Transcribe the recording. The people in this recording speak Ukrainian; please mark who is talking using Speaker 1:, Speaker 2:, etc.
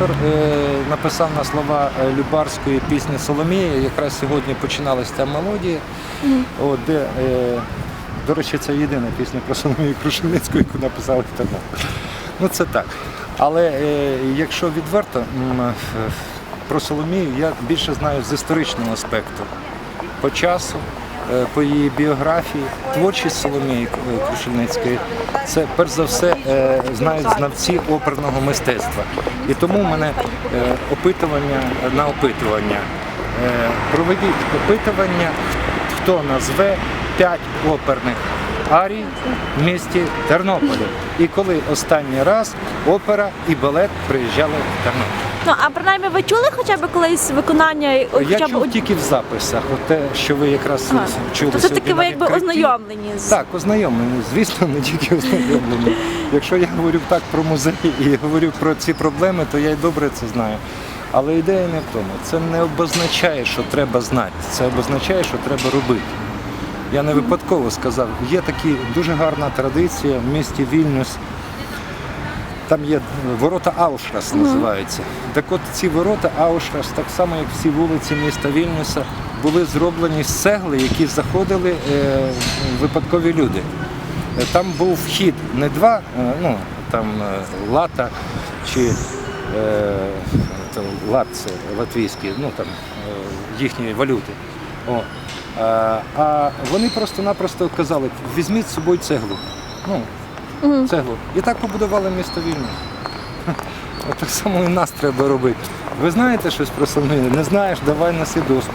Speaker 1: Автор е, написав на слова е, Любарської пісні Соломія. Якраз сьогодні починалася ця мелодія, от, де, е, до речі, це єдина пісня про Соломію Крушельницьку, яку написали в тому. Ну це так. Але е, якщо відверто, е, про Соломію я більше знаю з історичного аспекту. По часу, по її біографії, творчість Соломії е, Крушельницької це перш за все е, знають знавці оперного мистецтва. І тому в мене е, опитування на опитування. Е, Проведіть опитування, хто назве 5 оперних арій в місті Тернополі. І коли останній раз опера і балет приїжджали в Тернопіль.
Speaker 2: Ну а принаймні ви чули хоча б колись виконання
Speaker 1: Я
Speaker 2: хоча б
Speaker 1: чув тільки в записах, от те, що ви якраз
Speaker 2: Ага.
Speaker 1: чули.
Speaker 2: То
Speaker 1: сьогодні
Speaker 2: таки ви
Speaker 1: на
Speaker 2: якби
Speaker 1: відкритті.
Speaker 2: ознайомлені з
Speaker 1: Так, ознайомлені, звісно, не тільки ознайомлені. Якщо я говорю так про музей і говорю про ці проблеми, то я й добре це знаю. Але ідея не в тому. Це не обозначає, що треба знати. Це обозначає, що треба робити. Я не випадково сказав, є така дуже гарна традиція в місті Вільнюс. Там є ворота Аушрас називаються. Так от ці ворота Аушрас, так само як всі вулиці міста Вільнюса, були зроблені з цегли, які заходили е, випадкові люди. Е, Там був вхід не два, е, ну там е, лата чи е, то лат це латвійські, ну там е, їхні валюти. О. А, а вони просто-напросто казали, візьміть з собою цеглу. Ну, цеглу. І так побудували місто Вільно. Так само і нас треба робити. Ви знаєте щось про самі? Не знаєш, давай носи доску.